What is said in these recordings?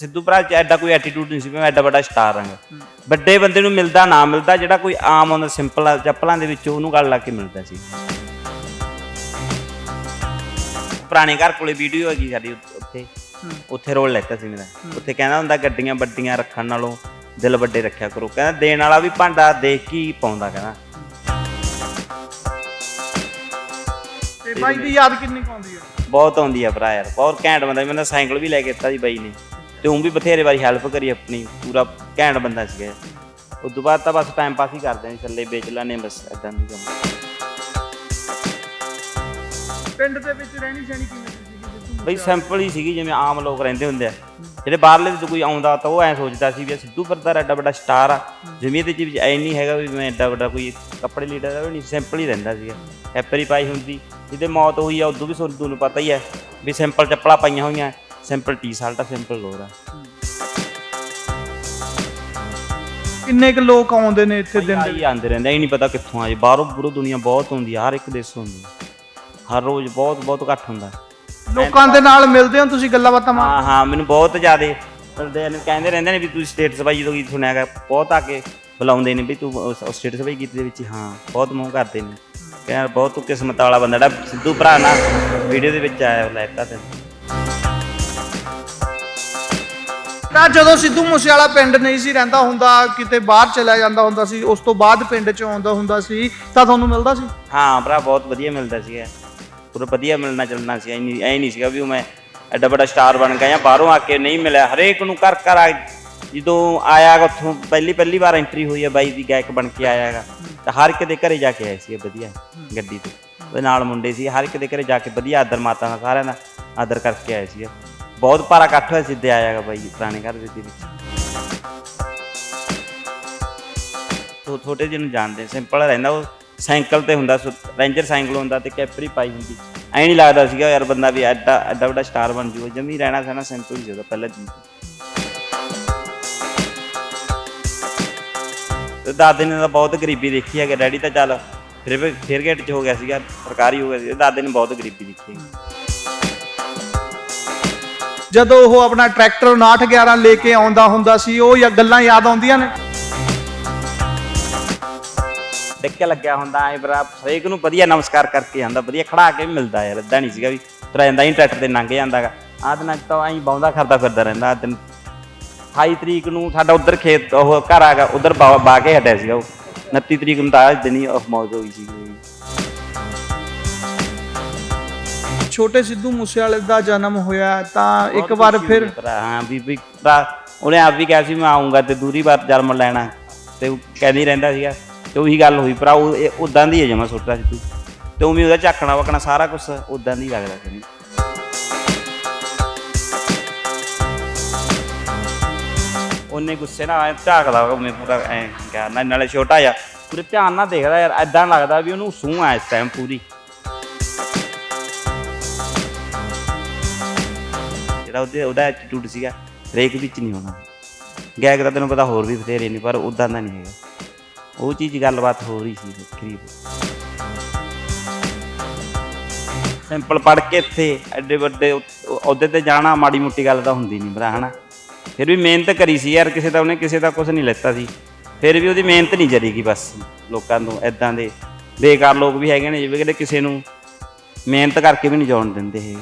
ਸਿੱਧੂ ਭਰਾ ਚ ਐਡਾ ਕੋਈ ਐਟੀਟਿਊਡ ਨਹੀਂ ਸੀ ਵੀ ਮੈਂ ਐਡਾ ਵੱਡਾ ਸਟਾਰ ਹਾਂ ਵੱਡੇ ਬੰਦੇ ਨੂੰ ਮਿਲਦਾ ਨਾ ਮਿਲਦਾ ਜਿਹੜਾ ਕੋਈ ਆਮ ਹੁੰਦਾ ਸਿੰਪਲ ਚੱਪਲਾਂ ਦੇ ਵਿੱਚ ਉਹਨੂੰ ਗੱਲ ਲਾ ਕੇ ਮਿਲਦਾ ਸੀ। ਪੁਰਾਣੇ ਘਰ ਕੋਲੇ ਵੀਡੀਓ ਹੈਗੀ ਸਾਡੀ ਉੱਥੇ- ਉੱਥੇ ਰੋਲ ਲੈਤਾ ਸੀ ਮੇਰਾ। ਉੱਥੇ ਕਹਿੰਦਾ ਹੁੰਦਾ ਗੱਡੀਆਂ ਵੱਡੀਆਂ ਰੱਖਣ ਨਾਲੋਂ ਦਿਲ ਵੱਡੇ ਰੱਖਿਆ ਕਰੋ। ਕਹਿੰਦਾ ਦੇਣ ਵਾਲਾ ਵੀ ਭਾਂਡਾ ਦੇਖ ਕੇ ਪਾਉਂਦਾ ਕਹਿੰਦਾ। ਤੇ ਬਾਈ ਦੀ ਯਾਦ ਕਿੰਨੀ ਕੁ ਆਉਂਦੀ ਹੈ? ਬਹੁਤ ਆਉਂਦੀ ਆ ਭਰਾ ਯਾਰ। ਬਹੁਤ ਘੈਂਟ ਬੰਦਾ ਮੈਨੂੰ ਸਾਈਕਲ ਵੀ ਲੈ ਕੇ ਦਿੱਤਾ ਸੀ ਬਾਈ ਨੇ। ਤੇ ਉਹ ਵੀ ਬਥੇਰੇ ਵਾਰੀ ਹੈਲਪ ਕਰੀ ਆਪਣੀ ਪੂਰਾ ਘੈਂਟ ਬੰਦਾ ਸੀਗਾ ਉਸ ਤੋਂ ਬਾਅਦ ਤਾਂ ਬਸ ਟਾਈਮ ਪਾਸ ਹੀ ਕਰਦੇ ਸੀ ਥੱਲੇ ਵੇਚ ਲੈਣੇ ਬਸ ਇਦਾਂ ਨਹੀਂ ਕੰਮ। ਪਿੰਡ ਦੇ ਵਿੱਚ ਰਹਿਣੀ ਸਹਿਣੀ ਕਿਵੇਂ ਦੀ ਸੀਗੀ? ਸਿੱਧੂ ਬਈ ਸਿੰਪਲ ਹੀ ਸੀਗੀ ਜਿਵੇਂ ਆਮ ਲੋਕ ਰਹਿੰਦੇ ਹੁੰਦੇ ਆ। ਜਿਹੜੇ ਬਾਹਰਲੇ ਤੋਂ ਕੋਈ ਆਉਂਦਾ ਤਾਂ ਉਹ ਐ ਸੋਚਦਾ ਸੀ ਵੀ ਸਿੱਧੂ ਪਰਦਾ ਐਡਾ ਵੱਡਾ ਸਟਾਰ ਆ। ਜਿਵੇਂ ਇਹਦੇ ਚ ਵੀ ਐ ਨਹੀਂ ਹੈਗਾ ਵੀ ਮੈਂ ਐਡਾ ਵੱਡਾ ਕੋਈ ਕੱਪੜੇ ਲੀਡਰ ਦਾ ਵੀ ਨਹੀਂ ਸਿੰਪਲ ਹੀ ਰਹਿੰਦਾ ਸੀਗਾ। ਐਪਰੀ ਪਾਈ ਹੁੰਦੀ ਜਿਹਦੇ ਮੌਤ ਹੋਈ ਆ ਉਦੋਂ ਵੀ ਤੁਹਾਨੂੰ ਨੂੰ ਪਤਾ ਹੀ ਹੈ ਵੀ ਸਿੰਪਲ ਚੱਪਲਾਂ ਪਾਈਆਂ ਹੋਈਆਂ। ਸਿੰਪਲ ਟੀ-ਸ਼ਰਟ ਆ ਸਿੰਪਲ ਲੋਰ ਆ ਕਿੰਨੇ ਕੁ ਲੋਕ ਆਉਂਦੇ ਨੇ ਇੱਥੇ ਦਿਨ ਦੇ ਆਈ ਆਂਦੇ ਰਹਿੰਦੇ ਇਹ ਨਹੀਂ ਪਤਾ ਕਿੱਥੋਂ ਆਏ ਬਾਹਰੋਂ ਬੁਰੋ ਦੁਨੀਆ ਬਹੁਤ ਹੁੰਦੀ ਆ ਹਰ ਇੱਕ ਦੇਸ਼ੋਂ ਹੁੰਦੀ ਆ। ਹਰ ਰੋਜ਼ ਬਹੁਤ ਬਹੁਤ ਇਕੱਠ ਹੁੰਦਾ। ਲੋਕਾਂ ਦੇ ਨਾਲ ਮਿਲਦੇ ਹੋ ਤੁਸੀਂ ਗੱਲਾਂ ਬਾਤਾਂ ਮਾਰ ਹਾਂ ਹਾਂ ਮੈਨੂੰ ਬਹੁਤ ਜ਼ਿਆਦੇ ਮਿਲਦੇ ਨੇ ਕਹਿੰਦੇ ਰਹਿੰਦੇ ਨੇ ਵੀ ਤੂੰ ਸਟੇਟਸ ਬਾਈ ਜਦੋਂ ਗੀਤ ਸੁਣਿਆਗਾ ਬਹੁਤ ਆ ਕੇ ਬੁਲਾਉਂਦੇ ਨੇ ਵੀ ਤੂੰ ਸਟੇਟਸ ਬਾਈ ਗੀਤ ਦੇ ਵਿੱਚ। ਹੀ ਬਹੁਤ ਮੋਹ ਕਰਦੇ ਨੇ। ਕਹਿੰਦੇ ਯਾਰ ਬਹੁਤ ਤੂੰ ਕਿਸਮਤ ਵਾਲਾ ਬੰਦਾ ਜਿਹੜਾ ਸਿੱਧੂ ਭਰਾ ਨਾ ਵੀਡੀਓ ਦੇ ਵਿੱਚ ਆਇਆ ਉਹ ਲੈਤਾ ਤਾਂ ਜਦੋਂ ਸਿੱਧੂ ਮੂਸੇਵਾਲਾ ਪਿੰਡ ਨਹੀਂ ਸੀ ਰਹਿੰਦਾ ਹੁੰਦਾ, ਕਿਤੇ ਬਾਹਰ ਚਲਾ ਜਾਂਦਾ ਹੁੰਦਾ ਸੀ, ਉਸ ਤੋਂ ਬਾਅਦ ਪਿੰਡ 'ਚ ਆਉਂਦਾ ਹੁੰਦਾ ਸੀ, ਤਾਂ ਤੁਹਾਨੂੰ ਮਿਲਦਾ ਸੀ? ਹਾਂ, ਭਰਾ, ਬਹੁਤ ਵਧੀਆ ਮਿਲਦਾ ਸੀਗਾ। ਪੂਰਾ ਵਧੀਆ ਮਿਲਣਾ ਚੱਲਣਾ ਸੀ ਐ ਨਹੀਂ ਐ ਨਹੀਂ ਸੀਗਾ ਵੀ ਮੈਂ ਐਡਾ ਵੱਡਾ ਸਟਾਰ ਬਣ ਗਿਆ ਜਾਂ ਬਾਹਰੋਂ ਆ ਕੇ ਨਹੀਂ ਮਿਲਿਆ। ਹਰੇਕ ਨੂੰ ਘਰ ਘਰ ਆ, ਜਦੋਂ ਆਇਆ ਉੱਥੋਂ ਪਹਿਲੀ ਪਹਿਲੀ ਵਾਰ ਐਂਟਰੀ ਹੋਈ ਹੈ ਬਾਈ ਦੀ, ਗਾਇਕ ਬਣ ਕੇ ਆਇਆ ਹੈਗਾ ਤਾਂ ਹਰ ਇੱਕ ਦੇ ਘਰੇ ਜਾ ਕੇ ਆਏ ਸੀ ਵਧੀਆ, ਗੱਡੀ ਤੇ। ਉਹਦੇ ਨਾਲ ਮੁੰਡੇ ਸੀ, ਹਰ ਇੱਕ ਦੇ ਘਰੇ ਜਾ ਕੇ ਵਧੀਆ ਆਦਰ ਮਾਤਾ ਦਾ ਸਾਰਿਆਂ ਦਾ ਆਦਰ ਕਰਕੇ ਆਏ ਸੀ ਬਹੁਤ ਭਾਰਾ ਇਕੱਠ ਹੋਇਆ ਸਿੱਧੇ ਆਇਆ ਗਾ ਬਾਈ, ਪੁਰਾਣੇ ਘਰ ਦੇ ਵਿੱਚ। ਤੋ ਛੋਟੇ ਜਿਹੇ ਨੂੰ ਜਾਣਦੇ ਸਿੰਪਲ ਰਹਿੰਦਾ, ਉਹ ਸਾਈਕਲ ਤੇ ਹੁੰਦਾ, ਸੋ- ਸਾਈਕਲ ਹੁੰਦਾ ਤੇ ਕੈਪਰੀ ਪਾਈ ਹੁੰਦੀ। ਐ ਨਹੀਂ ਲੱਗਦਾ ਸੀਗਾ ਯਾਰ ਬੰਦਾ ਵੀ ਐਡਾ ਐਡਾ ਵੱਡਾ ਸਟਾਰ ਬਣ ਜੂਗਾ, ਜਮੀ ਰਹਿਣਾ ਸਹਿਣਾ ਸਿੰਪਲ ਹੀ ਸੀ ਪਹਿਲਾਂ ਦਿਨ ਤੇ ਦਾਦੇ ਨੇ ਤਾਂ ਬਹੁਤ ਗਰੀਬੀ ਦੇਖੀ ਹੈ ਕਿ ਡੈਡੀ ਤਾਂ ਚੱਲ ਫਿਰ ਵੀ, ਫੇਰ ਗੇਟ 'ਚ ਹੋ ਗਿਆ ਸੀਗਾ ਸਰਕਾਰੀ ਹੋ ਗਿਆ ਸੀ ਦਾਦੇ ਨੇ ਬਹੁਤ ਗਰੀਬੀ ਦੇਖੀ ਹੈ ਜਦੋਂ ਉਹ ਆਪਣਾ ਟਰੈਕਟਰ 5911 ਲੈ ਕੇ ਆਉਂਦਾ ਹੁੰਦਾ ਸੀ, ਉਹ ਜਾਂ ਗੱਲਾਂ ਯਾਦ ਆਉਂਦੀਆਂ ਨੇ? ਟਿੱਕੇ ਲੱਗਿਆ ਹੁੰਦਾ, ਐ ਬਰਾ ਹਰੇਕ ਨੂੰ ਵਧੀਆ ਨਮਸਕਾਰ ਕਰਕੇ ਆਂਦਾ ਵਧੀਆ ਖੜਾ ਕੇ ਵੀ ਮਿਲਦਾ ਯਾਰ ਇਦਾਂ ਨਹੀਂ ਸੀਗਾ ਵੀ ਤੁਰ ਜਾਂਦਾ ਹੀ ਟਰੈਕਟਰ ਤੇ ਲੰਘ ਜਾਂਦਾਗਾ ਆਹ ਦਿਨਾਂ 'ਚ ਤਾਂ ਐਂ ਬਾਉਂਦਾ ਕਰਦਾ ਫਿਰਦਾ ਰਹਿੰਦਾ, ਆਹ ਦਿਨ। 28 ਤਰੀਕ ਨੂੰ ਸਾਡਾ ਉਧਰ ਖੇਤ, ਉਹ ਘਰ ਆ ਆਗਾ ਉਧਰ ਬਾ ਕੇ ਹਟਿਆ ਸੀਗਾ ਉਹ। 29 ਤਰੀਕ ਨੂੰ ਤਾਂ ਅੱਜ ਦਿਨ ਹੀ ਉਹ ਮੌਜ ਹੋਈ ਸੀ ਛੋਟੇ ਸਿੱਧੂ ਮੂਸੇਵਾਲੇ ਦਾ ਜਨਮ ਹੋਇਆ ਤਾਂ ਇੱਕ ਵਾਰ ਫਿਰ ਹਾਂ ਵੀ ਭਰਾ ਉਹਨੇ ਆਪ ਵੀ ਕਿਹਾ ਸੀ ਮੈਂ ਆਉਂਗਾ ਤੇ ਦੂਰੀ ਵਾਰ ਜਨਮ ਲੈਣਾ ਤੇ ਉਹ ਕਹਿੰਦੀ ਰਹਿੰਦਾ ਸੀਗਾ। ਤੇ ਉਹੀ ਗੱਲ ਹੋਈ ਭਰਾ ਉਹ ਉਦਾਂ ਦੀ ਹੈ ਜਮਾ ਛੋਟਾ ਸੀ ਤੂੰ ਤੇ ਉਵੇਂ ਉਹਦਾ ਝਾਕਣਾ ਵਕਣਾ ਸਾਰਾ ਕੁਝ ਉਦਾਂ ਦੀ ਲੱਗਦਾ ਸੀ। ਉਹਨੇ ਗੁੱਸੇ ਨਾਲ ਐਂ ਝਾਕਦਾ ਮੈਂ ਪੂਰਾ ਐ ਕਿਹਾ ਨਾ ਨਾਲੇ ਛੋਟਾ ਆ ਪੂਰੇ ਧਿਆਨ ਨਾਲ ਦੇਖਦਾ ਯਾਰ ਐਦਾਂ ਲੱਗਦਾ ਵੀ ਉਹਨੂੰ ਸੂਹ ਆ ਇਸ ਟਾਈਮ ਪੂਰੀ। ਜਿਹੜਾ ਉਹਦੇ ਉਹਦਾ ਐਟੀਟਿਊਡ ਸੀਗਾ, ਹਰੇਕ ਵਿੱਚ ਨਹੀਂ ਹੋਣਾ। ਗੈਗ ਦਾ ਤੈਨੂੰ ਪਤਾ ਹੋਰ ਵੀ ਬਥੇਰੇ ਨੇ, ਪਰ ਉਦਾਂ ਦਾ ਨਹੀਂ ਹੈਗਾ। ਉਹ ਚੀਜ਼ ਗੱਲਬਾਤ ਹੋ ਰਹੀ ਸੀ, ਵੱਖਰੀ ਸਿੰਪਲ ਪੜ ਕੇ ਇੱਥੇ, ਐਡੇ ਵੱਡੇ ਉਹ- ਉਹਦੇ ਤੇ ਜਾਣਾ ਮਾੜੀ ਮੁੱਟੀ ਗੱਲ ਤਾਂ ਹੁੰਦੀ ਨਹੀਂ ਭਰਾ, ਹਨਾ? ਫਿਰ ਵੀ ਮਿਹਨਤ ਕਰੀ ਸੀ ਯਾਰ, ਕਿਸੇ ਦਾ ਉਹਨੇ ਕਿਸੇ ਦਾ ਕੁਝ ਨਹੀਂ ਲੈਤਾ ਸੀ। ਫਿਰ ਵੀ ਉਹਦੀ ਮਿਹਨਤ ਨਹੀਂ ਜਰੀਗੀ ਬਸ, ਲੋਕਾਂ ਨੂੰ ਐਦਾਂ ਦੇ। ਬੇਕਾਰ ਲੋਕ ਵੀ ਹੈਗੇ ਨੇ, ਜਿਵੇਂ ਜਿਹੜੇ ਕਿਸੇ ਨੂੰ ਮਿਹਨਤ ਕਰਕੇ ਵੀ ਨਹੀਂ ਜਾਣ ਦਿੰਦੇ ਇਹ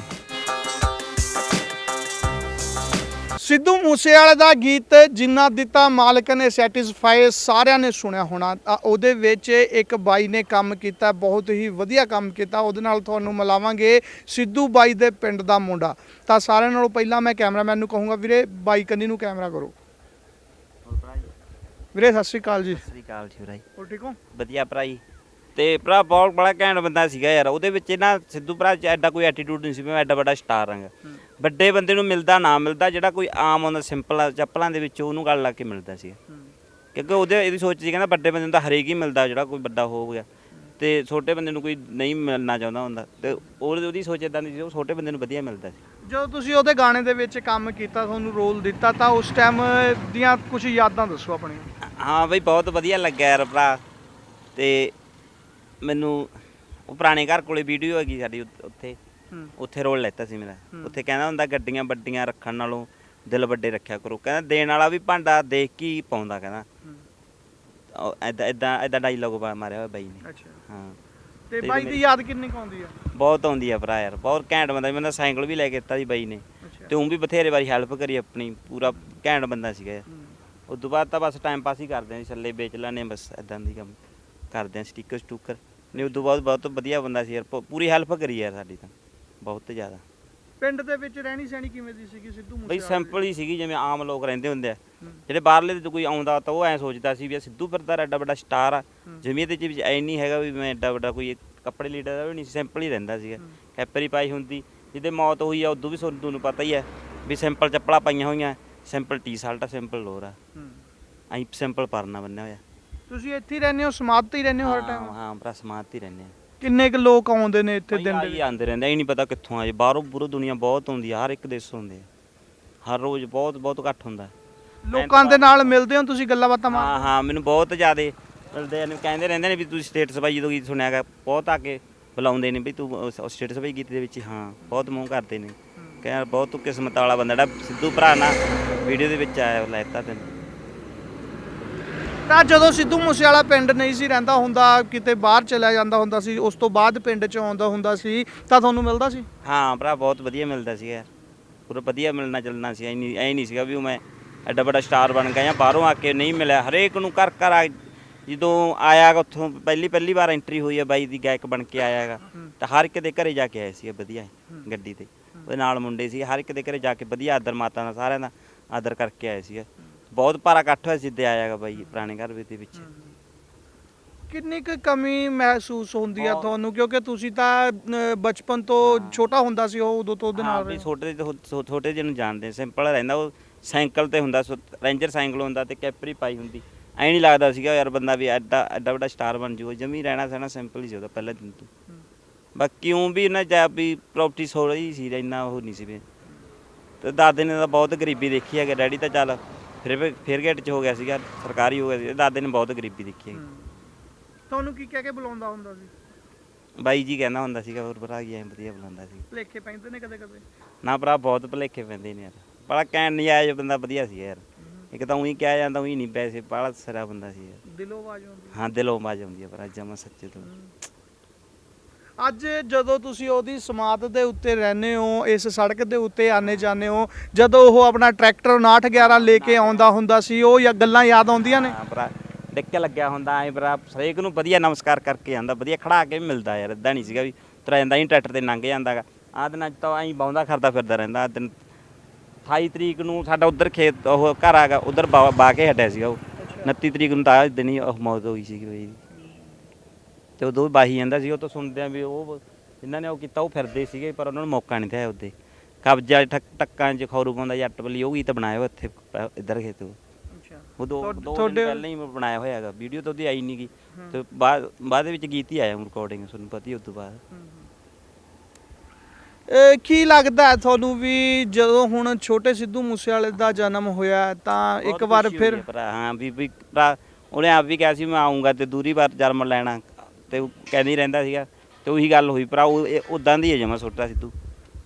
ਸਿੱਧੂ ਮੂਸੇਵਾਲੇ ਦਾ ਗੀਤ ਜਿੰਨਾ ਦਿੱਤਾ ਮਾਲਕ ਨੇ ਸੈਟੀਸਫਾਈ ਸਾਰਿਆਂ ਨੇ ਸੁਣਿਆ ਹੋਣਾ। ਤਾਂ ਉਹਦੇ ਵਿੱਚ ਇੱਕ ਬਾਈ ਨੇ ਕੰਮ ਕੀਤਾ ਬਹੁਤ ਹੀ ਵਧੀਆ ਕੰਮ ਕੀਤਾ। ਉਹਦੇ ਨਾਲ ਤੁਹਾਨੂੰ ਮਿਲਾਵਾਂਗੇ ਸਿੱਧੂ ਬਾਈ ਦੇ ਪਿੰਡ ਦਾ ਮੁੰਡਾ। ਤਾਂ ਸਾਰਿਆਂ ਨਾਲੋਂ ਪਹਿਲਾਂ ਮੈਂ ਕੈਮਰਾਮੈਨ ਨੂੰ ਕਹੂੰਗਾ ਵੀਰੇ ਬਾਈ ਕੰਨੀ ਨੂੰ ਕੈਮਰਾ ਕਰੋ। ਵੀਰੇ ਸਤਿ ਸ਼੍ਰੀ ਅਕਾਲ ਜੀ। ਸ੍ਰੀ ਅਕਾਲ ਜੀ ਭਾਈ ਹੋ ਠੀਕ ਹੋ? ਵਧੀਆ ਭਰਾਈ। ਤੇ ਭਰਾ ਬਹੁਤ ਬੜਾ ਘੈਂਟ ਬੰਦਾ ਸੀਗਾ ਯਾਰ ਉਹਦੇ ਵਿੱਚ ਨਾ ਸਿੱਧੂ ਭਰਾ ਚ ਐਡਾ ਕੋਈ ਐਟੀਟਿਊਡ ਨਹੀਂ ਸੀ ਵੀ ਮੈਂ ਐਡਾ ਵੱਡਾ ਸਟਾਰ ਹਾਂਗਾ ਵੱਡੇ ਬੰਦੇ ਨੂੰ ਮਿਲਦਾ ਨਾ ਮਿਲਦਾ ਜਿਹੜਾ ਕੋਈ ਆਮ ਹੁੰਦਾ ਸਿੰਪਲ ਚੱਪਲਾਂ ਦੇ ਵਿੱਚ ਉਹਨੂੰ ਗੱਲ ਲਾ ਕੇ ਮਿਲਦਾ ਸੀ ਕਿਉਂਕਿ ਉਹਦੇ ਇਹਦੀ ਸੋਚ ਸੀ ਕਹਿੰਦਾ ਵੱਡੇ ਬੰਦੇ ਨੂੰ ਤਾਂ ਹਰੇਕ ਹੀ ਮਿਲਦਾ ਜਿਹੜਾ ਕੋਈ ਵੱਡਾ ਹੋ ਗਿਆ। ਤੇ ਛੋਟੇ ਬੰਦੇ ਨੂੰ ਕੋਈ ਨਹੀਂ ਮਿਲਣਾ ਚਾਹੁੰਦਾ ਹੁੰਦਾ। ਤੇ ਉਹਦੀ ਉਹਦੀ ਸੋਚ ਇਦਾਂ ਦੀ ਸੀ ਉਹ ਛੋਟੇ ਬੰਦੇ ਨੂੰ ਵਧੀਆ ਮਿਲਦਾ ਸੀ। ਜਦੋਂ ਤੁਸੀਂ ਉਹਦੇ ਗਾਣੇ ਦੇ ਵਿੱਚ ਕੰਮ ਕੀਤਾ ਤੁਹਾਨੂੰ ਰੋਲ ਦਿੱਤਾ ਤਾਂ ਉਸ ਟਾਈਮ ਦੀਆਂ ਕੁਝ ਯਾਦਾਂ ਦੱਸੋ ਆਪਣੀਆਂ। ਹਾਂ ਬਈ ਬਹੁਤ ਵਧੀਆ ਲੱਗਿਆ ਯਾਰ ਭਰਾ। ਤੇ ਮੈਨੂੰ ਉਹ ਪੁਰਾਣੇ ਘਰ ਕੋਲੇ ਵੀਡੀਓ ਹੈਗੀ ਸਾਡੀ ਉੱਥੇ- ਉੱਥੇ। ਹੂੰ। ਉੱਥੇ ਰੋਲ ਲੈਤਾ ਸੀ ਮੇਰਾ। ਉੱਥੇ ਕਹਿੰਦਾ ਹੁੰਦਾ ਗੱਡੀਆਂ ਵੱਡੀਆਂ ਰੱਖਣ ਨਾਲੋਂ ਦਿਲ ਵੱਡੇ ਰੱਖਿਆ ਕਰੋ। ਕਹਿੰਦਾ ਦੇਣ ਵਾਲਾ ਵੀ ਭਾਂਡਾ ਦੇਖ ਕੇ ਹੀ ਪਾਉਂਦਾ ਕਹਿੰਦਾ। ਐਦਾਂ ਐਦਾਂ ਐਦਾਂ ਡਾਇਲੋਗ ਮਾਰਿਆ ਹੋਇਆ ਬਾਈ ਨੇ। ਅੱਛਾ। ਹਾਂ। ਤੇ ਬਾਈ ਦੀ ਯਾਦ ਕਿੰਨੀ ਕੁ ਆਉਂਦੀ ਆ? ਬਹੁਤ ਆਉਂਦੀ ਆ ਭਰਾ ਯਾਰ ਬਹੁਤ ਘੈਂਟ ਬੰਦਾ ਮੈਨੂੰ ਸਾਈਕਲ ਵੀ ਲੈ ਕੇ ਦਿੱਤਾ ਸੀ ਬਾਈ ਨੇ। ਅੱਛਾ। ਤੇ ਉਹ ਵੀ ਬਥੇਰੇ ਵਾਰੀ ਹੈਲਪ ਕਰੀ ਆਪਣੀ ਪੂਰਾ ਘੈਂਟ ਬੰਦਾ ਸੀਗਾ ਯਾਰ। ਹੂੰ। ਉਸ ਤੋਂ ਬਾਅਦ ਤਾਂ ਬਸ ਟਾਈਮ ਪਾਸ ਹੀ ਕਰਦੇ ਆਂ ਛੱਲੇ ਵੇਚ ਲੈਣੇ ਬਸ ਐਦਾਂ ਦੀ ਕੰਮ। ਕਰਦੇ ਆਂ ਸਟicker ਸਟੂਕਰ ਨਹੀਂ ਤੋਂ ਬਾਅਦ ਬਹੁਤ ਵਧੀਆ ਬੰਦਾ ਸੀ ਯਾਰ ਪ- ਪੂਰੀ ਹੈਲਪ ਕਰੀ ਯਾਰ ਸਾਡੀ ਤਾਂ ਬਹੁਤ ਜ਼ਿਆਦਾ ਪਿੰਡ ਦੇ ਵਿੱਚ ਰਹਿਣੀ ਸਹਿਣੀ ਕਿਵੇਂ ਦੀ ਸੀਗੀ ਸਿੱਧੂ ਮੂਸੇ ਬਈ ਸਿੰਪਲ ਹੀ ਸੀਗੀ ਜਿਵੇਂ ਆਮ ਲੋਕ ਰਹਿੰਦੇ ਹੁੰਦੇ ਆ ਹੂੰ। ਜਿਹੜੇ ਬਾਹਰਲੇ ਤੇ ਕੋਈ ਆਉਂਦਾ ਤਾਂ ਉਹ ਐ ਸੋਚਦਾ ਸੀ ਵੀ ਇਹ ਸਿੱਧੂ ਫਿਰਦਾ ਐਡਾ ਵੱਡਾ ਸਟਾਰ ਆ ਹੂੰ। ਜਿਵੇਂ ਇਹਦੇ ਚ ਵੀ ਐ ਨਹੀਂ ਹੈਗਾ ਵੀ ਮੈਂ ਐਡਾ ਵੱਡਾ ਕੋਈ ਕੱਪੜੇ ਲੀੜਾ ਦਾ ਵੀ ਨਹੀਂ ਸਿੰਪਲ ਹੀ ਰਹਿੰਦਾ ਸੀਗਾ ਹੂੰ। ਕੈਪਰੀ ਪਾਈ ਹੁੰਦੀ ਜਿਹਦੇ ਮੌਤ ਹੋਈ ਆ ਉਦੋਂ ਵੀ ਤੁਹਾਨੂੰ ਤੁਹਾਨੂੰ ਪਤਾ ਹੀ ਹੈ ਵੀ ਸਿੰਪਲ ਚੱਪਲਾਂ ਪਾਈਆਂ ਹੋਈਆਂ ਸਿੰਪਲ ਟੀ-ਸ਼ਰਟ ਆ ਸਿੰਪਲ ਲੋਰ ਆ ਹੂੰ। ਐਂ ਸਿੰਪਲ ਪਰਨਾ ਬੰਨਿਆ ਹੋਇਆ ਤੁਸੀਂ ਇੱਥੇ ਹੀ ਰਹਿੰਦੇ ਹੋ ਸਮਾਧ ਤੇ ਹੀ ਰਹਿੰਦੇ ਹੋ ਹਰ ਹਾਂ ਟਾਈਮ ਹਾਂ ਭਰਾ ਸਮਾਤ ਹੀ ਰਹਿੰਦੇ ਆ ਕਿੰਨੇ ਕੁ ਲੋਕ ਆਉਂਦੇ ਨੇ ਇੱਥੇ ਦਿਨ ਦੇ ਹੀ ਵਿੱਚ? ਆਉਂਦੇ ਰਹਿੰਦੇ ਇਹ ਨਹੀਂ ਪਤਾ ਕਿੱਥੋਂ ਆਏ ਬਾਹਰੋਂ ਬੁਰੋ ਦੁਨੀਆ ਬਹੁਤ ਆਉਂਦੀ ਆ ਹਰ ਇੱਕ ਦੇਸ਼ ਤੋਂ ਹੁੰਦੇ ਆ। ਹਰ ਰੋਜ਼ ਬਹੁਤ ਬਹੁਤ ਇਕੱਠ ਹੁੰਦਾ। ਲੋਕਾਂ ਦੇ ਨਾਲ ਮਿਲਦੇ ਹੋ ਤੁਸੀਂ ਗੱਲਾਂ ਬਾਤਾਂ ਮਾਰ? ਹਾਂ ਹਾਂ ਮੈਨੂੰ ਬਹੁਤ ਜ਼ਿਆਦੇ ਮਿਲਦੇ ਨੇ ਕਹਿੰਦੇ ਰਹਿੰਦੇ ਨੇ ਵੀ ਤੂੰ ਸਟੇਟਸ ਬਾਈ ਜਦੋਂ ਗੀਤ ਸੁਣਿਆਗਾ ਬਹੁਤ ਆ ਕੇ ਬੁਲਾਉਂਦੇ ਨੇ ਵੀ ਤੂੰ ਸਟੇਟਸ ਬਾਈ ਗੀਤ ਦੇ ਵਿੱਚ ਹੀ ਹਾਂ ਬਹੁਤ ਮੂੰਹ ਕਰਦੇ ਨੇ। ਕਹਿੰਦਾ ਬਹੁਤ ਤੂੰ ਕਿਸਮਤ ਵਾਲਾ ਬੰਦਾ ਜਿਹੜਾ ਸਿੱਧੂ ਭਰਾ ਨਾ ਵੀਡੀਓ ਦੇ ਵਿੱਚ ਆਇਆ ਲੈਤਾ ਤੈਨੂੰ। ਤਾਂ ਜਦੋਂ ਸਿੱਧੂ ਮੂਸੇ ਪਿੰਡ ਨਹੀਂ ਸੀ ਰਹਿੰਦਾ ਹੁੰਦਾ, ਕਿਤੇ ਬਾਹਰ ਚਲਿਆ ਜਾਂਦਾ ਹੁੰਦਾ ਸੀ, ਉਸ ਤੋਂ ਬਾਅਦ ਪਿੰਡ 'ਚ ਆਉਂਦਾ ਹੁੰਦਾ ਸੀ, ਤਾਂ ਤੁਹਾਨੂੰ ਮਿਲਦਾ ਸੀ? ਹਾਂ, ਭਰਾ, ਬਹੁਤ ਵਧੀਆ ਮਿਲਦਾ ਸੀ ਯਾਰ ਪੂਰਾ ਵਧੀਆ ਮਿਲਣਾ ਚੱਲਣਾ ਸੀ, ਐ ਨਹੀਂ ਐ ਨਹੀਂ ਸੀਗਾ ਵੀ ਮੈਂ ਐਡਾ ਵੱਡਾ ਸਟਾਰ ਬਣ ਗਿਆ ਜਾਂ ਬਾਹਰੋਂ ਆ ਕੇ ਨਹੀਂ ਮਿਲਿਆ। ਹਰੇਕ ਨੂੰ ਘਰ ਘਰ ਆ, ਜਦੋਂ ਆਇਆ ਉੱਥੋਂ, ਪਹਿਲੀ ਪਹਿਲੀ ਵਾਰ ਐਂਟਰੀ ਹੋਈ ਹੈ ਬਾਈ ਦੀ, ਗਾਇਕ ਬਣ ਕੇ ਆਇਆਗਾ ਤਾਂ ਹਰ ਇੱਕ ਦੇ ਘਰੇ ਜਾ ਕੇ ਆਏ ਸੀ ਵਧੀਆ, ਗੱਡੀ ਤੇ। ਉਹਦੇ ਨਾਲ ਮੁੰਡੇ ਸੀ ਹਰ ਇੱਕ ਦੇ ਘਰੇ ਜਾ ਕੇ ਵਧੀਆ ਆਦਰ ਮਾਤਾ ਦਾ ਸਾਰਿਆਂ ਦਾ ਆਦਰ ਕਰਕੇ ਆਏ ਸੀ ਬਹੁਤ ਭਾਰਾ ਇਕੱਠ ਹੋਇਆ ਸਿੱਧੇ ਆਇਆਗਾ ਬਾਈ ਪੁਰਾਣੇ ਘਰ ਦੇ ਵਿੱਚ। ਕਿੰਨੀ ਕੁ ਕਮੀ ਮਹਿਸੂਸ ਹੁੰਦੀ ਆ ਬਹੁਤ। ਤੁਹਾਨੂੰ? ਕਿਉਂਕਿ ਤੁਸੀਂ ਤਾਂ ਬਚਪਨ ਤੋਂ ਛੋਟਾ ਹੁੰਦਾ ਸੀ ਉਹ ਉਦੋਂ ਤੋਂ ਉਹਦੇ ਹਾਂ ਨਾਲ ਵੀ ਰਹੇ। ਛੋਟੇ ਤੋਂ ਛੋ- ਛੋਟੇ ਜਿਹੇ ਨੂੰ ਜਾਣਦੇ ਸਿੰਪਲ ਰਹਿੰਦਾ ਉਹ ਸਾਈਕਲ ਤੇ ਹੁੰਦਾ ਸੋ- ਰੇਂਜਰ ਸਾਈਕਲ ਹੁੰਦਾ ਤੇ ਕੈਪਰੀ ਪਾਈ ਹੁੰਦੀ। ਐ ਨਹੀਂ ਲੱਗਦਾ ਸੀਗਾ ਯਾਰ ਬੰਦਾ ਵੀ ਐਡਾ ਐਡਾ ਵੱਡਾ ਸਟਾਰ ਬਣ ਜੂਗਾ ਜਮੀ ਰਹਿਣਾ ਸਹਿਣਾ ਸਿੰਪਲ ਹੀ ਸੀ ਉਹਦਾ ਪਹਿਲੇ ਦਿਨ ਤੋਂ। ਬਾਕੀ ਉਹ ਵੀ ਉਹਨਾਂ ਜਾ ਵੀ ਪ੍ਰਾਪਰਟੀ ਥੋੜੀ ਸੀ ਇੰਨਾ ਉਹ ਨਹੀਂ ਸੀ ਵੀ। ਤੇ ਦਾਦੇ ਨੇ ਤਾਂ ਬਹੁਤ ਗਰੀਬੀ ਦੇਖੀ ਹੈਗਾ ਡੈਡੀ ਤਾਂ ਚੱਲ ਫਿਰ ਵੀ- ਫਿਰ ਗੇਟ ਚ ਹੋ ਗਿਆ ਸੀਗਾ ਸਰਕਾਰੀ ਹੋ ਗਿਆ ਸੀ। ਦਾਦੇ ਨੇ ਬਹੁਤ ਗਰੀਬੀ ਦੇਖੀ ਹੂੰ। ਤੁਹਾਨੂੰ ਕੀ ਕਹਿ ਕੇ ਬੁਲਾਉਂਦਾ ਹੁੰਦਾ ਸੀ? ਬਾਈ ਜੀ ਕਹਿੰਦਾ ਹੁੰਦਾ ਸੀਗਾ ਹੋਰ ਭਰਾ ਐ ਵਧੀਆ ਬੁਲਾਉਂਦਾ ਸੀ। ਲੇਖੇ ਪੈਂਦੇ ਨੇ ਕਦੇ ਕਦੇ ਨਾ ਭਰਾ ਬਹੁਤ ਭਲੇਖੇ ਪੈਂਦੇ ਨੇ ਯਾਰ। ਬੜਾ ਕਹਿਣ ਨਹੀਂ ਆਇਆ ਬੰਦਾ ਵਧੀਆ ਸੀ ਯਾਰ। ਇੱਕ ਤਾਂ ਉਹੀ ਕਿਹਾ ਜਾਂਦਾ ਉਹੀ ਨਹੀਂ ਪੈਸੇ ਬੜਾ ਸਿਰਾ ਬੰਦਾ ਸੀ ਯਾਰ। ਦਿਲੋਂ ਆਵਾਜ਼ ਆਉਂਦੀ। ਹਾਂ ਦਿਲੋਂ ਬਾਜ ਆਉਂਦੀ ਹੈ ਪਰ ਜਮਾ ਸੱਚੇ ਤੋਂ। ਅੱਜ ਜਦੋਂ ਤੁਸੀਂ ਉਹਦੀ ਸਮਾਧ ਦੇ ਉੱਤੇ ਰਹਿੰਦੇ ਹੋ, ਇਸ ਸੜਕ ਦੇ ਉੱਤੇ ਆਨੇ ਜਾਂਦੇ ਹੋ, ਜਦੋਂ ਉਹ ਆਪਣਾ ਟਰੈਕਟਰ 5911 ਲੈ ਕੇ ਆਉਂਦਾ ਹੁੰਦਾ ਸੀ, ਉਹ ਜਾਂ ਗੱਲਾਂ ਯਾਦ ਆਉਂਦੀਆਂ ਨੇ? ਹਾਂ, ਭਰਾ ਡਿੱਕ ਲੱਗਿਆ ਹੁੰਦਾ ਐ, ਭਰਾ, ਹਰੇਕ ਨੂੰ ਵਧੀਆ ਨਮਸਕਾਰ ਕਰਕੇ ਆਂਦਾ, ਵਧੀਆ ਖੜਾ ਕੇ ਵੀ ਮਿਲਦਾ ਯਾਰ ਇਦਾਂ ਨਹੀਂ ਸੀਗਾ ਵੀ ਤੁਰ ਜਾਂਦਾ ਹੀ ਟਰੈਕਟਰ ਤੇ ਲੰਘ ਜਾਂਦਾਗਾ ਆਹ ਦਿਨਾਂ 'ਚ ਤਾਂ ਐਂ ਬਾਉਂਦਾ ਖਰਦਾ ਫਿਰਦਾ ਰਹਿੰਦਾ, ਆਹ ਦਿਨ 28 ਤਰੀਕ ਨੂੰ ਸਾਡਾ ਉਧਰ ਖੇਤ, ਉਹ ਘਰ ਆਗਾ ਉਧਰ ਬਾ ਕੇ ਹਟਿਆ ਸੀਗਾ ਉਹ। 29 ਤਰੀਕ ਨੂੰ ਤਾਂ ਆਹ ਦਿਨ ਹੀ ਉਹ ਮੌਤ ਹੋਈ ਸੀਗੀ ਬਈ। ਤੇ ਉਦੋਂ ਵੀ ਬਾਹੀ ਜਾਂਦਾ ਸੀ ਉਹ ਤੋਂ ਸੁਣਦੇ ਆ ਵੀ ਉਹ ਜਿਨ੍ਹਾਂ ਨੇ ਉਹ ਕੀਤਾ ਉਹ ਫਿਰਦੇ ਸੀਗੇ ਪਰ ਉਹਨਾਂ ਨੂੰ ਮੌਕਾ ਨਹੀਂ ਦਿਆ ਉਹਦੇ ਕਬਜ਼ਾ ਠੱਕ ਟੱਕਾਂ 'ਚ ਖੌਰੂ ਪਾਉਂਦਾ ਜੱਟ ਬਲੀ ਉਹ ਗੀਤ ਬਣਾਇਆ ਹੋਇਆ ਇੱਥੇ ਪ- ਇੱਧਰ ਖੇਤ ਉਹ ਅੱਛਾ। ਉਹ ਦੋ ਦੋ ਦਿਨ ਤੁਹਾਡੇ- ਪਹਿਲਾਂ ਹੀ ਬਣਾਇਆ ਹੋਇਆ ਹੈਗਾ ਵੀਡੀਓ ਤਾਂ ਉਹਦੀ ਆਈ ਨਹੀਂ ਗਈ ਤੇ ਬਾਅਦ ਬਾਅਦ ਦੇ ਵਿੱਚ ਗੀਤ ਹੀ ਆਇਆ ਰਿਕਾਰਡਿੰਗ ਤੁਹਾਨੂੰ ਪਤਾ ਹੀ ਉਸ ਤੋਂ ਬਾਅਦ। ਇਹ ਕੀ ਲੱਗਦਾ ਹੈ ਤੁਹਾਨੂੰ ਵੀ ਜਦੋਂ ਹੁਣ ਛੋਟੇ ਸਿੱਧੂ ਮੂਸੇਵਾਲੇ ਦਾ ਜਨਮ ਹੋਇਆ ਤਾਂ ਇੱਕ ਵਾਰ ਖੁਸ਼ੀ ਹੋਈ ਫਿਰ ਹੈ ਭਰਾ ਹਾਂ ਵੀ ਵੀ ਭਰਾ ਉਹਨੇ ਆਪ ਵੀ ਕਿਹਾ ਸੀ ਮੈਂ ਆਉਂਗਾ ਤੇ ਦੂਰੀ ਵਾਰ ਜਨਮ ਲੈਣਾ। ਤੇ ਉਹ ਕਹਿੰਦਾ ਹੀ ਰਹਿੰਦਾ ਸੀਗਾ ਤੇ ਉਹੀ ਗੱਲ ਹੋਈ ਭਰਾ ਉਹ ਉਦਾਂ ਦੀ ਹੈ ਜਮਾ ਛੋਟਾ ਸਿੱਧੂ।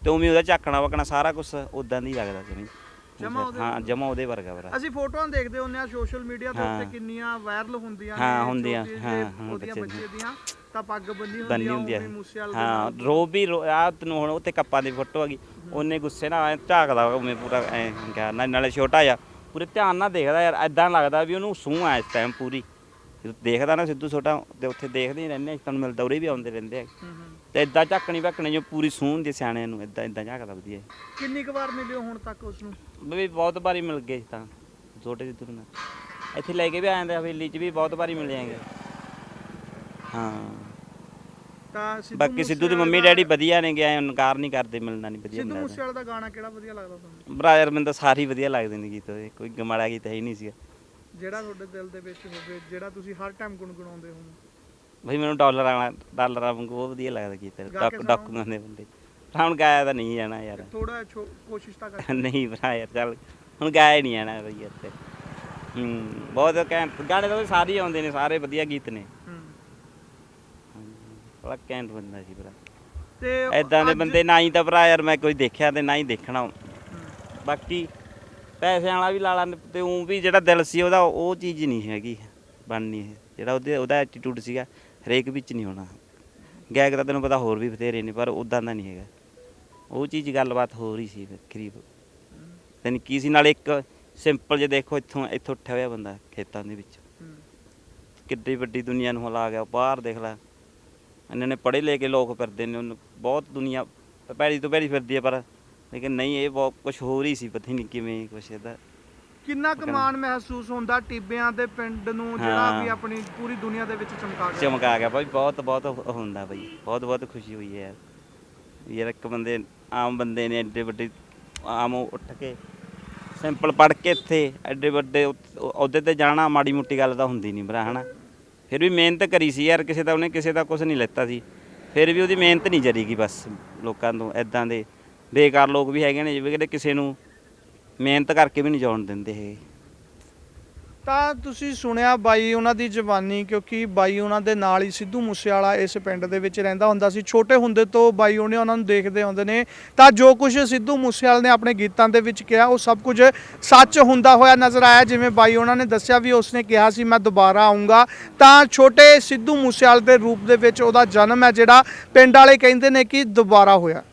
ਤੇ ਉਵੇਂ ਉਹਦਾ ਝਾਕਣਾ ਵਕਣਾ ਸਾਰਾ ਕੁਝ ਉਦਾਂ ਦੀ ਲੱਗਦਾ ਸੀ ਜਮਾਂ ਉਹਦੇ ਹਾਂ ਜਮਾ ਉਹਦੇ ਵਰਗਾ ਭਰਾ। ਅਸੀਂ ਫੋਟੋਆਂ ਦੇਖਦੇ ਹੁੰਦੇ ਆ ਸੋਸ਼ਲ ਮੀਡੀਆ ਹਾਂ। ਉੱਤੇ ਕਿੰਨੀਆਂ ਵਾਇਰਲ ਹੁੰਦੀਆਂ ਹਾਂ, ਹੁੰਦੀਆਂ, ਹਾਂ, ਜਿਹੀ ਹਾਂ, ਉਹਦੀਆਂ ਬੱਚੇ ਦੀਆਂ ਤਾਂ ਪੱਗ ਬੰਨੀ ਹੁੰਦੀ ਆ ਉਹ ਹੈ ਵੀ। ਰੋ ਵੀ ਆ ਤੈਨੂੰ ਹੁਣ ਉੱਤੇ ਕੱਪਾਂ ਦੀ ਫੋਟੋ ਹੈਗੀ ਉਹਨੇ ਗੁੱਸੇ ਨਾਲ ਐਂ ਝਾਕਦਾ ਉਵੇਂ ਪੂਰਾ ਐ ਕਿਹਾ ਨਾ ਨਾਲੇ ਛੋਟਾ ਆ ਪੂਰੇ ਧਿਆਨ ਨਾਲ ਦੇਖਦਾ ਯਾਰ ਐਦਾਂ ਲੱਗਦਾ ਵੀ ਉਹਨੂੰ ਸੂਹ ਆ ਇਸ ਟਾਈਮ ਪੂਰੀ। ਜਦੋਂ ਦੇਖਦਾ ਨਾ ਸਿੱਧੂ ਛੋਟਾ ਤੇ ਉੱਥੇ ਦੇਖਦੇ ਹੀ ਰਹਿੰਦੇ ਆ ਤੁਹਾਨੂੰ ਮਿਲਦਾ ਉਰੇ ਵੀ ਆਉਂਦੇ ਰਹਿੰਦੇ ਆ। ਤੇ ਐਦਾਂ ਝਾਕਣੀ ਭੱਕਣੀ ਜੋ ਪੂਰੀ ਸੂਹ ਹੁੰਦੀ ਸਿਆਣਿਆਂ ਨੂੰ ਐਦਾਂ ਐਦਾਂ ਝਾਕਦਾ ਵਧੀਆ ਕਿੰਨੀ ਕੁ ਵਾਰ ਮਿਲਿਓ ਹੁਣ ਤੱਕ ਉਸ ਨੂੰ ਵੀ ਬਹੁਤ ਵਾਰੀ ਮਿਲ ਗਏ ਤਾਂ ਛੋਟੇ ਸਿੱਧੂ ਨੂੰ ਇੱਥੇ ਲੈ ਕੇ ਵੀ ਆ ਜਾਂਦੇ ਹਵੇਲੀ 'ਚ ਵੀ ਬਹੁਤ ਵਾਰੀ ਮਿਲ ਜਾਏਗੇ ਹਾਂ। ਤਾਂ ਸਿੱਧੂ ਬਾਕੀ ਸਿੱਧੂ ਦੀ ਮੰਮੀ ਦਾ- ਡੈਡੀ ਵਧੀਆ ਨੇ ਗਿਆ ਇਨਕਾਰ ਨਹੀਂ ਕਰਦੇ ਮਿਲਣਾ ਨਹੀਂ ਵਧੀਆ ਸਿੱਧੂ ਮਿਲਦਾ ਮੂਸੇਵਾਲੇ ਦਾ ਗਾਣਾ ਕਿਹੜਾ ਵਧੀਆ ਲੱਗਦਾ ਤੁਹਾਨੂੰ? ਭਰਾ ਯਾਰ ਮੈਨੂੰ ਤਾਂ ਸਾਰੇ ਹੀ ਵਧੀਆ ਲੱਗਦੇ ਨੇ ਗੀਤ ਉਹਦੇ ਕੋਈ ਗਮਾੜਾ ਗੀਤ ਹੈ ਹੀ ਨਹੀਂ ਸੀਗਾ। ਜਿਹੜਾ ਤੁਹਾਡੇ ਦਿਲ ਦੇ ਵਿੱਚ ਹੋਵੇ ਜਿਹੜਾ ਤੁਸੀਂ ਹਰ ਟਾਈਮ ਗੁੰਗਣਾਉਂਦੇ ਹੋ। ਬਈ ਮੈਨੂੰ ਡਾਲਰ ਵਾਲਾ ਡਾਲਰ ਵਾਂਗੂ ਉਹ ਵਧੀਆ ਲੱਗਦਾ ਗੀਤ। ਗਾ ਕੇ ਡਾਕ ਸੁਣਾਓ। ਡਾਕੂਆਂ ਦੇ ਬੰਦੇ। ਹੁਣ ਗਾਇਆ ਤਾਂ ਨਹੀਂ ਜਾਣਾ ਯਾਰ। ਥੋੜਾ ਕੋਸ਼ਿਸ਼ ਤਾਂ ਕਰ। ਨਹੀਂ ਭਰਾ ਯਾਰ ਚੱਲ। ਹੁਣ ਗਾਇਆ ਨਹੀਂ ਜਾਣਾ ਯਾਰ ਤੇ ਹੂੰ ਬਹੁਤ ਘੈਂਟ। ਗਾਣੇ ਤਾਂ ਸਾਰੇ ਆਉਂਦੇ ਨੇ ਸਾਰੇ ਵਧੀਆ ਗੀਤ ਨੇ। ਹੂੰ। ਬੜਾ ਘੈਂਟ ਬੰਦਾ ਸੀ ਭਰਾ। ਤੇ ਐਦਾਂ ਦੇ ਬੰਦੇ ਨਾ ਹੀ ਤਾਂ ਭਰਾ ਯਾਰ ਮੈਂ ਕੋਈ ਦੇਖਿਆ ਤੇ ਨਾ ਹੀ ਦੇਖਣਾ। ਬਾਕੀ ਪੈਸਿਆਂ ਵਾਲਾ ਵੀ ਲਾ ਲਾ, ਤੇ ਉਹ ਵੀ ਜਿਹੜਾ ਦਿਲ ਸੀ ਉਹਦਾ, ਉਹ ਚੀਜ਼ ਨਹੀਂ ਹੈਗੀ, ਬਣਨੀ ਇਹ। ਜਿਹੜਾ ਉਹਦੇ, ਉਹਦਾ ਐਟੀਟਿਊਡ ਸੀਗਾ, ਹਰੇਕ ਵਿੱਚ ਨਹੀਂ ਹੋਣਾ। ਗਾਇਕ ਤਾਂ ਤੈਨੂੰ ਪਤਾ ਹੋਰ ਵੀ ਬਥੇਰੇ ਨੇ, ਪਰ ਉਦਾਂ ਦਾ ਨਹੀਂ ਹੈਗਾ। ਉਹ ਚੀਜ਼ ਗੱਲਬਾਤ ਹੋ ਰਹੀ ਸੀ ਕਰੀਬ ਤੈਨੂੰ ਕੀ ਸੀ, ਨਾਲ ਇੱਕ ਸਿੰਪਲ ਜੇ ਦੇਖੋ, ਇੱਥੋਂ ਇੱਥੋਂ ਉੱਠਿਆ ਹੋਇਆ ਬੰਦਾ, ਖੇਤਾਂ ਦੇ ਵਿੱਚ। ਕਿੱਡੀ ਵੱਡੀ ਦੁਨੀਆ ਨੂੰ ਹਿਲਾ ਗਿਆ, ਬਾਹਰ ਦੇਖ ਲੈ। ਇਹਨਾਂ ਨੇ ਪੜ੍ਹੇ ਲੈ ਕੇ ਲੋਕ ਫਿਰਦੇ ਨੇ, ਉਹਨੂੰ ਬਹੁਤ ਦੁਨੀਆ ਭੈੜੀ ਤੋਂ ਭੈੜੀ ਫਿਰਦੀ ਹੈ, ਪਰ ਲੇਕਿਨ ਨਹੀਂ ਇਹ ਬਹੁਤ ਕੁਝ ਹੋ ਰਹੀ ਸੀ ਪਤਾ ਨਹੀਂ ਕਿਵੇਂ ਕੁਛ ਇਹਦਾ। ਕਿੰਨਾ ਕੁ ਮਾਣ ਮਹਿਸੂਸ ਹੁੰਦਾ ਟਿੱਬਿਆਂ ਦੇ ਪਿੰਡ ਨੂੰ ਜਿਹੜਾ ਹਾਂ। ਵੀ ਆਪਣੀ ਪੂਰੀ ਦੁਨੀਆ ਦੇ ਵਿੱਚ ਚਮਕਾ ਗਿਆ ਚਮਕਾ ਗਿਆ ਭਾਈ ਬਹੁਤ ਬਹੁਤ ਹੁੰਦਾ ਭਾਈ ਬਹੁਤ ਬਹੁਤ ਖੁਸ਼ੀ ਹੋਈ ਹੈ। ਯਾਰ ਇੱਕ ਬੰਦੇ ਆਮ ਬੰਦੇ ਨੇ ਐਡੇ ਵੱਡੇ ਆਮ ਉੱਠ ਕੇ ਸਿੰਪਲ ਪੜ੍ਹ ਕੇ ਇੱਥੇ ਐਡੇ ਵੱਡੇ ਉਤ- ਅਹੁਦੇ ਤੇ ਜਾਣਾ ਮਾੜੀ ਮੁੱਟੀ ਗੱਲ ਤਾਂ ਹੁੰਦੀ ਨਹੀਂ ਭਰਾ ਹਨਾ। ਫਿਰ ਵੀ ਮਿਹਨਤ ਕਰੀ ਸੀ ਯਾਰ ਕਿਸੇ ਦਾ ਉਹਨੇ ਕਿਸੇ ਦਾ ਕੁਝ ਨਹੀਂ ਲੈਤਾ ਸੀ। ਫਿਰ ਵੀ ਉਹਦੀ ਮਿਹਨਤ ਨਹੀਂ ਜਰੀਗੀ ਬਸ ਲੋਕਾਂ ਤੋਂ ਐਦਾਂ ਦੇ ਬੇਕਾਰ ਲੋਕ ਵੀ ਹੈਗੇ ਨੇ, ਜਿਵੇਂ ਕਿ ਕਿਸੇ ਨੂੰ ਮਿਹਨਤ ਕਰਕੇ ਵੀ ਨਹੀਂ ਜਾਣ ਦਿੰਦੇ ਇਹ ਤਾਂ ਤੁਸੀਂ ਸੁਣਿਆ ਬਾਈ ਉਹਨਾਂ ਦੀ ਜਵਾਨੀ, ਕਿਉਂਕਿ ਬਾਈ ਉਹਨਾਂ ਦੇ ਨਾਲ ਹੀ ਸਿੱਧੂ ਮੂਸੇਵਾਲਾ ਇਸ ਪਿੰਡ ਦੇ ਵਿੱਚ ਰਹਿੰਦਾ ਹੁੰਦਾ ਸੀ। ਛੋਟੇ ਹੁੰਦੇ ਤੋਂ ਬਾਈ ਉਹਨੇ ਉਹਨਾਂ ਨੂੰ ਦੇਖਦੇ ਹੁੰਦੇ ਨੇ। ਤਾਂ ਜੋ ਕੁਝ ਸਿੱਧੂ ਮੂਸੇਵਾਲੇ ਨੇ ਆਪਣੇ ਗੀਤਾਂ ਦੇ ਵਿੱਚ ਕਿਹਾ, ਉਹ ਸਭ ਕੁਝ ਸੱਚ ਹੁੰਦਾ ਹੋਇਆ ਨਜ਼ਰ ਆਇਆ। ਜਿਵੇਂ ਬਾਈ ਉਹਨਾਂ ਨੇ ਦੱਸਿਆ ਵੀ ਉਸਨੇ ਕਿਹਾ ਸੀ, ਮੈਂ ਦੁਬਾਰਾ ਆਉਂਗਾ ਤਾਂ ਛੋਟੇ ਸਿੱਧੂ ਮੂਸੇਵਾਲੇ ਦੇ ਰੂਪ ਦੇ ਵਿੱਚ ਉਹਦਾ ਜਨਮ ਹੈ, ਜਿਹੜਾ ਪਿੰਡ ਵਾਲੇ ਕਹਿੰਦੇ ਨੇ ਕਿ ਦੁਬਾਰਾ ਹੋਇਆ।